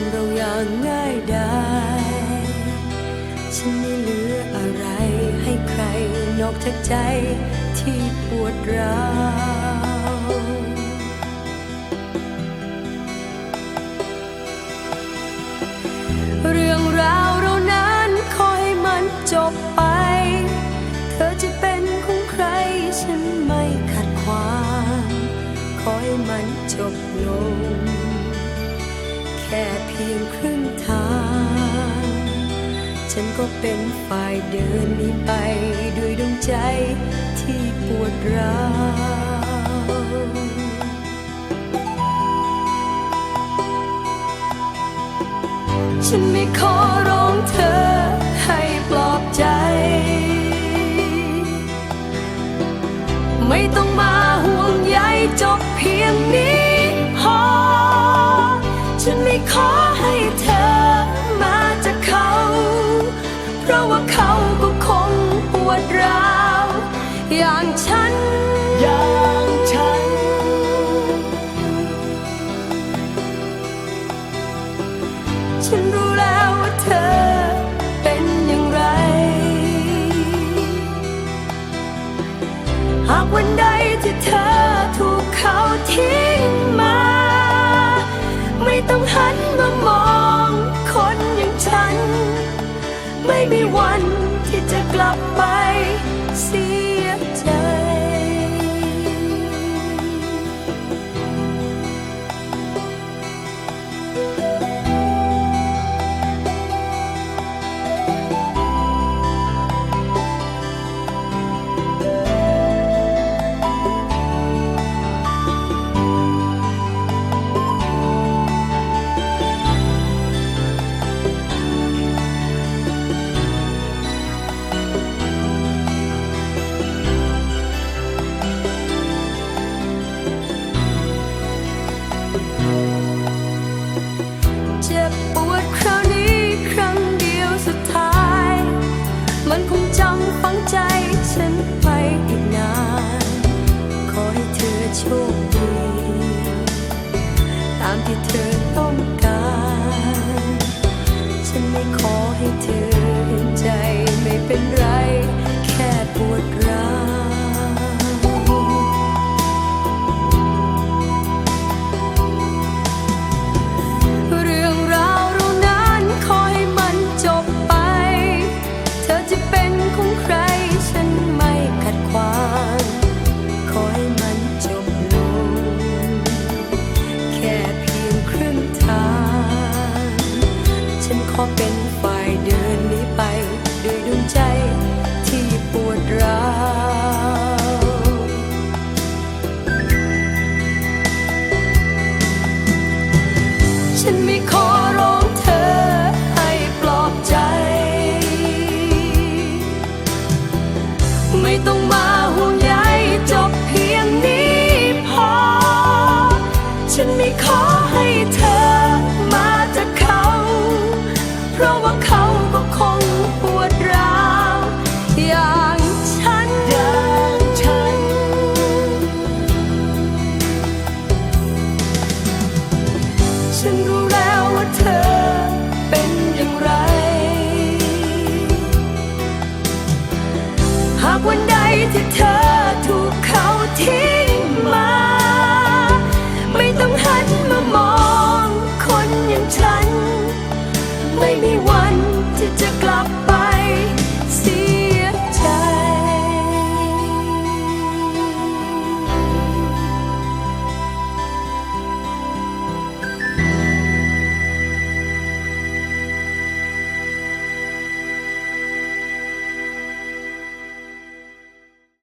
ำเราอย่างง่ายดายฉันไม่เหลืออะไรให้ใครนอกจากใจที่ปวดร้าว พียงครึ่งทาง ฉันก็เป็นฝ่ายเดินนี้ไป ด้วยดวงใจที่ปวดร้าวฉันไม่ขอร้ อย่างฉัน อย่างฉัน ฉันรู้แล้วว่าเธอเป็นอย่างไร หากวันใดที่เธอถูกเขาทิ้งมา ไม่ต้องหันมามองคนอย่างฉัน ไม่มีวันที่จะกลับไป เสียใจ t In me call.